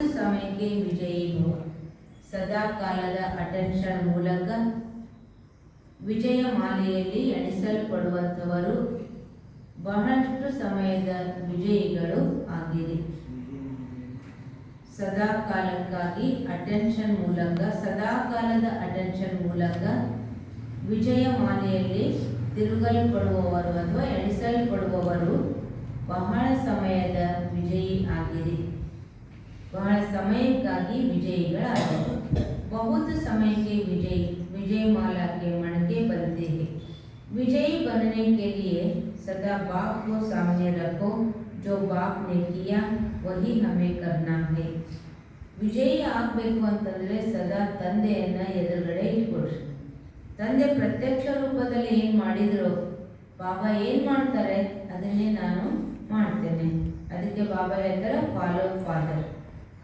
ಸಮಯಕ್ಕೆ ವಿಜಯಿ ಸದಾ ಕಾಲದ ಅಟೆನ್ಷನ್ ಮೂಲಕ ವಿಜಯ ಮಾಲೆಯಲ್ಲಿ ಎಣಿಸಲ್ಪಡುವಂಥವರು ಬಹಳಷ್ಟು ಸಮಯದ ವಿಜಯಿಗಳು ಆಗಿರಿ. ಸದಾ ಕಾಲಕ್ಕಾಗಿ ಅಟೆನ್ಷನ್ ಮೂಲಕ ಸದಾ ಕಾಲದ ಅಟೆನ್ಷನ್ ಮೂಲಕ ವಿಜಯ ಮಾಲೆಯಲ್ಲಿ ತಿರುಗಲ್ಪಡುವವರು ಅಥವಾ ಎಣಿಸಲ್ಪಡುವವರು ಬಹಳ ಸಮಯದ ವಿಜಯಿ ಆಗಿರಿ. ಬಹಳ ಸಮಯಕ್ಕಾಗಿ ವಿಜಯಿಗಳಾದರು बहुत समय के विजयी विजय माला के मणके बनते हैं विजयी बनने के लिए सदा बाप को सामने रखो जो बाप ने किया वही हमें करना है ವಿಜಯಿ ಆಗಬೇಕು ಅಂತಂದರೆ ಸದಾ ತಂದೆಯನ್ನು ಎದುರುಗಡೆ ಇಟ್ಕೊಳ್ರಿ ತಂದೆ ಪ್ರತ್ಯಕ್ಷ ರೂಪದಲ್ಲಿ ಏನು ಮಾಡಿದ್ರು ಬಾಬಾ ಏನು ಮಾಡ್ತಾರೆ ಅದನ್ನೇ ನಾನು ಮಾಡ್ತೇನೆ ಅದಕ್ಕೆ ಬಾಬಾ ಹೇಳ್ತಾರೆ ಫಾಲೋ ಫಾದರ್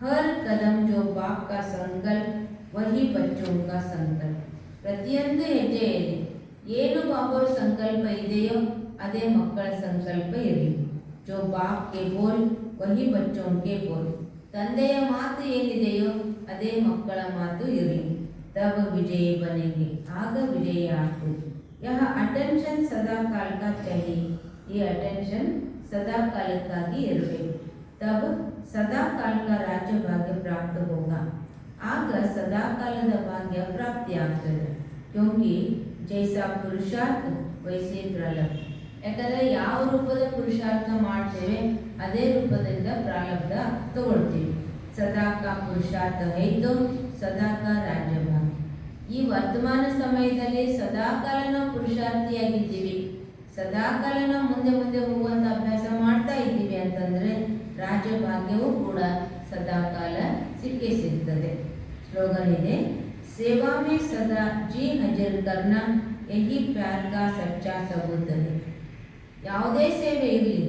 ಹರ್ ಕದಂ ಜೋ ಬಾಪ್ ಕಾ ಸಂಕಲ್ಪ ವಹಿ ಬಚ್ಚೋಂ ಕಾ ಸಂಕಲ್ಪ ಪ್ರತಿಯೊಂದು ಹೆಜ್ಜೆಯಲ್ಲಿ ಏನು ಬಾಬರ ಸಂಕಲ್ಪ ಇದೆಯೋ ಅದೇ ಮಕ್ಕಳ ಸಂಕಲ್ಪ ಇರಲಿ ಜೋ ಬಾಪ್ ಕೆ ಬೋಲ್ ವಹಿ ಬಚ್ಚೋಂ ಕೆ ಬೋಲ್ ತಂದೆಯ ಮಾತು ಏನಿದೆಯೋ ಅದೇ ಮಕ್ಕಳ ಮಾತು ಇರಲಿ ತಬ ವಿಜಯಿ ಬನೆಗೆ ಆಗ ವಿಜಯ ಆಗ್ತದೆ ಯಹ ಅಟೆನ್ಷನ್ ಸದಾ ಕಾಲ चाहिए ಈ ಅಟೆನ್ಷನ್ ಸದಾ ಕಾಲಕ್ಕಾಗಿ ಇರಬೇಕು ತಬ್ ಸದಾಕಾಲ ರಾಜ್ಯ ಭಾಗ್ಯ ಪ್ರಾಪ್ತ ಹೋಗ. ಆಗ ಸದಾಕಾಲದ ಭಾಗ್ಯ ಪ್ರಾಪ್ತಿಯಾಗ್ತದೆ. ಯೋಗಿ, ಜೈಸ ಪುರುಷಾರ್ಥ ಪ್ರಲಬ್ ಯಾಕಂದರೆ ಯಾವ ರೂಪದ ಪುರುಷಾರ್ಥ ಮಾಡ್ತೇವೆ, ಅದೇ ರೂಪದಿಂದ ಪ್ರಾರಬ್ಧ ತಗೊಳ್ತೀವಿ. ಸದಾಕ ಪುರುಷಾರ್ಥ ಐದು ಸದಾಕ ರಾಜ್ಯಭಾಗ ಈ ವರ್ತಮಾನ ಸಮಯದಲ್ಲಿ ಸದಾಕಾಲನ ಪುರುಷಾರ್ಥಿಯಾಗಿದ್ದೀವಿ. ಸದಾಕಾಲನ ಮುಂದೆ ಮುಂದೆ ಹೋಗುವಂಥ ರಾಜಭಾಗ್ಯವೂ ಕೂಡ ಸದಾಕಾಲ ಸಿಕ್ಕೇ ಸಿಗ್ತದೆ ಸ್ಲೋಗನ್ ಇದೆ ಸೇವಾ ಮೇ ಸದಾ ಜಿ ಹಜರ್ ಕರ್ನ ಎಹಿ ಪ್ಯಾರ್ ಕಾ ಸಚ್ಚಾ ಸಬೂತ್ ಯಾವುದೇ ಸೇವೆ ಇರಲಿ.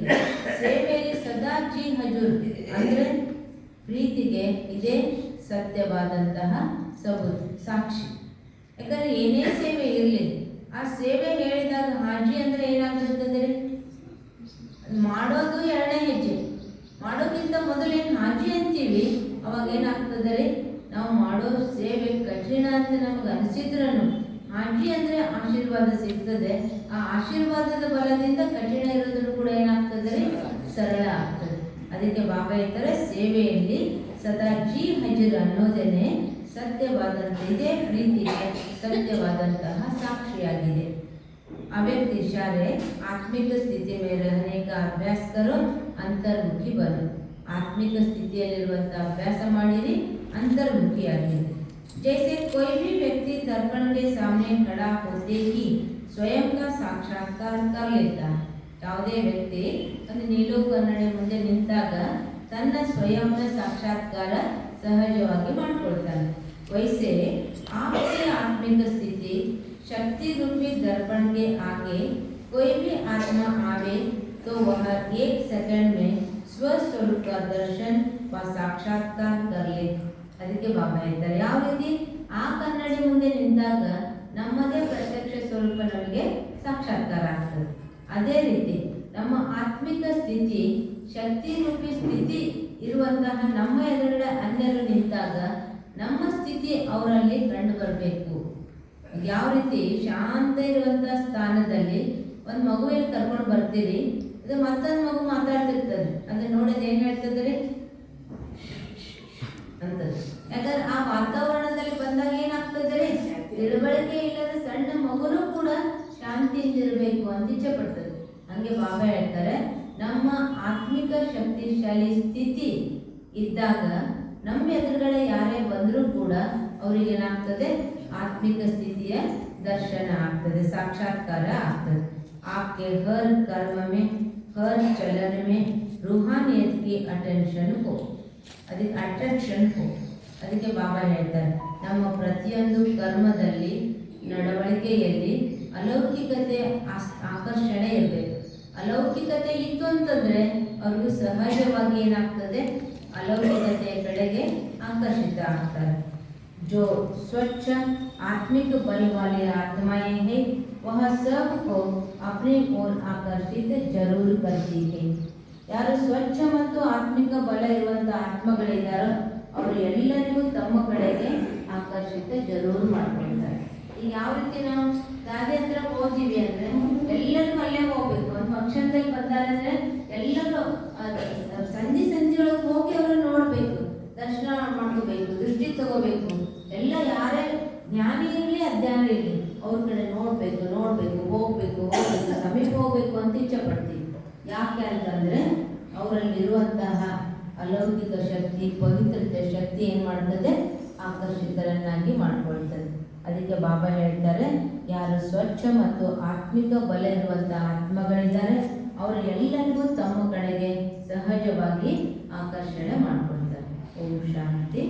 ಸೇವೆಯಲ್ಲಿ ಸದಾ ಜಿ ಹಜೂರ್ ಅಂದರೆ ಪ್ರೀತಿಗೆ ಇದೇ ಸತ್ಯವಾದಂತಹ ಸಬೂತ್ ಸಾಕ್ಷಿ. ಯಾಕಂದರೆ ಏನೇ ಸೇವೆ ಇರಲಿ, ಆ ಸೇವೆ ಹೇಳಿದಾಗ ಹಾಜಿ ಅಂದರೆ ಏನಾಗ್ತದೆ ಮಾಡೋದು ಹೆಜ್ಜೆ ಮಾಡೋಕ್ಕಿಂತ ಮೊದಲೇನು ಹಾಜಿ ಅಂತೀವಿ ಅವಾಗ ಏನಾಗ್ತದೆ, ನಾವು ಮಾಡೋ ಸೇವೆ ಕಠಿಣ ಅಂತ ನಮಗೆ ಅನಿಸಿದ್ರೂ ಹಾಜಿ ಅಂದರೆ ಆಶೀರ್ವಾದ ಸಿಗ್ತದೆ. ಆ ಆಶೀರ್ವಾದದ ಬಲದಿಂದ ಕಠಿಣ ಇರೋದ್ರೂ ಕೂಡ ಏನಾಗ್ತದೆ, ಸರಳ ಆಗ್ತದೆ. ಅದಕ್ಕೆ ಬಾಬಾ ಹೇಳ್ತಾರೆ ಸೇವೆಯಲ್ಲಿ ಸದಾ ಜೀ ಹಜರ್ ಅನ್ನೋದೇನೆ ಸತ್ಯವಾದಂತ ಇದೇ ಪ್ರೀತಿಗೆ ಸತ್ಯವಾದಂತಹ ಸಾಕ್ಷಿಯಾಗಿದೆ. अव्यक्त इशारे आत्मिक ಸ್ಥಿತಿ में रहने का अभ्यास करो ಅಂತರ್ಮುಖಿ ಬನು ಆತ್ಮಿಕ ಸ್ಥಿತಿಯಲ್ಲಿರುವಂಥ ಅಭ್ಯಾಸ ಮಾಡಿರಿ ಅಂತರ್ಮುಖಿಯಾಗಿರಿ जैसे कोई भी व्यक्ति दर्पण के सामने खड़ा होते ही स्वयं का साक्षात्कार कर लेता है ಯಾವುದೇ ವ್ಯಕ್ತಿ ಒಂದು ನೀಲು ಕನ್ನಡಿ ಮುಂದೆ ನಿಂತಾಗ ತನ್ನ ಸ್ವಯಂನ ಸಾಕ್ಷಾತ್ಕಾರ ಸಹಜವಾಗಿ ಮಾಡ್ಕೊಳ್ತಾನೆ वैसे आपकी आत्मिक स्थिति शक्ति रूपी दर्पण के आगे कोई भी आत्मा आवे तो वह एक सेकंड में स्वस्वरूप का दर्शन व साक्षात्कार कर ले ಅದಕ್ಕೆ ಬಾಬಾ ಹೇಳ್ತಾರೆ ಯಾವ ರೀತಿ ಆ ಕನ್ನಡಿ ಮುಂದೆ ನಿಂತಾಗ ನಮ್ಮದೇ ಪ್ರತ್ಯಕ್ಷ ಸ್ವರೂಪ ನಮಗೆ ಸಾಕ್ಷಾತ್ಕಾರ ಆಗ್ತದೆ ಅದೇ ರೀತಿ ನಮ್ಮ ಆತ್ಮಿಕ ಸ್ಥಿತಿ ಶಕ್ತಿ ರೂಪಿ ಸ್ಥಿತಿ ಇರುವಂತಹ ನಮ್ಮ ಎದುರುಗಡೆ ಅನ್ಯರು ನಿಂತಾಗ ನಮ್ಮ ಸ್ಥಿತಿ ಅವರಲ್ಲಿ ಕಂಡು ಬರಬೇಕು ಯಾವ ರೀತಿ ಶಾಂತ ಇರುವಂತ ಸ್ಥಾನದಲ್ಲಿ ಒಂದು ಮಗುವಿನ ಕರ್ಕೊಂಡು ಬರ್ತೀರಿ, ಇದು ಮತ್ತೊಂದು ಮಗು ಮಾತಾಡ್ತಿರ್ತದೆ. ಅದನ್ನ ನೋಡೋದು ಏನು ಹೇಳ್ತದ್ರಿ ಅಂತ ಯಾಕಂದ್ರೆ ಆ ವಾತಾವರಣದಲ್ಲಿ ಬಂದಾಗ ಏನಾಗ್ತದೆ ತಿಳುವಳಿಕೆ ಇಲ್ಲದ ಸಣ್ಣ ಮಗುನು ಕೂಡ ಶಾಂತಿಯಿಂದ ಇರಬೇಕು ಅಂತ ಇಚ್ಛೆ ಪಡ್ತದೆ. ಹಂಗೆ ಬಾಬಾ ಹೇಳ್ತಾರೆ, ನಮ್ಮ ಆತ್ಮಿಕ ಶಕ್ತಿಶಾಲಿ ಸ್ಥಿತಿ ಇದ್ದಾಗ ನಮ್ಮ ಎದುರುಗಡೆ ಯಾರೇ ಬಂದರೂ ಕೂಡ ಅವ್ರಿಗೆ ಏನಾಗ್ತದೆ? ಆತ್ಮಿಕ ಸ್ಥಿತಿಯ ದರ್ಶನ ಆಗ್ತದೆ ಸಾಕ್ಷಾತ್ಕಾರ ಆಗ್ತದೆ आपके हर कर्म में हर चलन में रूहानियत की अटेंशन हो ಅದಕ್ಕೆ ಅಟ್ರಾಕ್ಷನ್ ಹೋ ಅದಕ್ಕೆ ಬಾಬಾ ಹೇಳ್ತಾರೆ ನಮ್ಮ ಪ್ರತಿಯೊಂದು ಕರ್ಮದಲ್ಲಿ ನಡವಳಿಕೆಯಲ್ಲಿ ಅಲೌಕಿಕತೆ ಆಸ್- ಆಕರ್ಷಣೆ ಇರಬೇಕು ಅಲೌಕಿಕತೆ ಇತ್ತು ಅಂತಂದ್ರೆ ಅವ್ರಿಗೂ ಸಹಜವಾಗಿ ಏನಾಗ್ತದೆ ಅಲೌಕಿಕತೆಯ ಕಡೆಗೆ ಆಕರ್ಷಿತ ಆಗ್ತಾರೆ जो स्वच्छ आत्मिक बल वाले आत्माएं हैं वह सबको अपने ओर आकर्षित जरूर करती है ಯಾರು ಸ್ವಚ್ಛ ಮತ್ತು ಆತ್ಮಿಕ ಬಲ ಇರುವಂತ ಆತ್ಮಗಳಿದ್ದಾರೋ ಅವರು ಎಲ್ಲರಿಗೂ ತಮ್ಮ ಕಡೆಗೆ ಆಕರ್ಷಿತ ಜರೂರು ಮಾಡ್ಕೊಳ್ತಾರೆ ಈಗ ಯಾವ ರೀತಿ ನಾವು ದಾದಿ ಹತ್ರ ಹೋಗ್ತೀವಿ ಅಂದ್ರೆ ಎಲ್ಲರಿಗೂ ಅಲ್ಲೇ ಹೋಗ್ಬೇಕು ಒಂದು ಫಂಕ್ಷನ್ದಲ್ಲಿ ಬಂದಾರೆ ಅಂದ್ರೆ ಎಲ್ಲರೂ ಅದ್- ಸಂಧಿ ಸಂಧಿಯೊಳಗೆ ಹೋಗಿ ಅವ್ರನ್ನ ನೋಡ್ಬೇಕು ದರ್ಶನ ಮಾಡ್ಕೋಬೇಕು ದೃಷ್ಟಿ ತಗೋಬೇಕು ಎಲ್ಲ ಯಾರೇ ಜ್ಞಾನಿ ಇರಲಿ ಅಜ್ಞಾನ ಇರಲಿ. ಅವ್ರ ಕಡೆ ನೋಡಬೇಕು ನೋಡಬೇಕು, ಹೋಗ್ಬೇಕು ಹೋಗ್ಬೇಕು, ಸಮೀಪ ಹೋಗ್ಬೇಕು ಅಂತ ಇಚ್ಛೆ ಪಡ್ತೀವಿ ಯಾಕೆ ಅಂತಂದರೆ ಅವರಲ್ಲಿರುವಂತಹ ಅಲೌಕಿಕ ಶಕ್ತಿ, ಪವಿತ್ರತೆ ಶಕ್ತಿ ಏನು ಮಾಡ್ತದೆ? ಆಕರ್ಷಿತರನ್ನಾಗಿ ಮಾಡ್ಕೊಳ್ತದೆ. ಅದಕ್ಕೆ ಬಾಬಾ ಹೇಳ್ತಾರೆ, ಯಾರು ಸ್ವಚ್ಛ ಮತ್ತು ಆತ್ಮಿಕ ಬಲ ಇರುವಂತಹ ಆತ್ಮಗಳಿದ್ದಾರೆ ಅವರು ಎಲ್ಲರಿಗೂ ತಮ್ಮ ಕಡೆಗೆ ಸಹಜವಾಗಿ ಆಕರ್ಷಣೆ ಮಾಡ್ಕೊಳ್ತಾರೆ. ಓಂ ಶಾಂತಿ.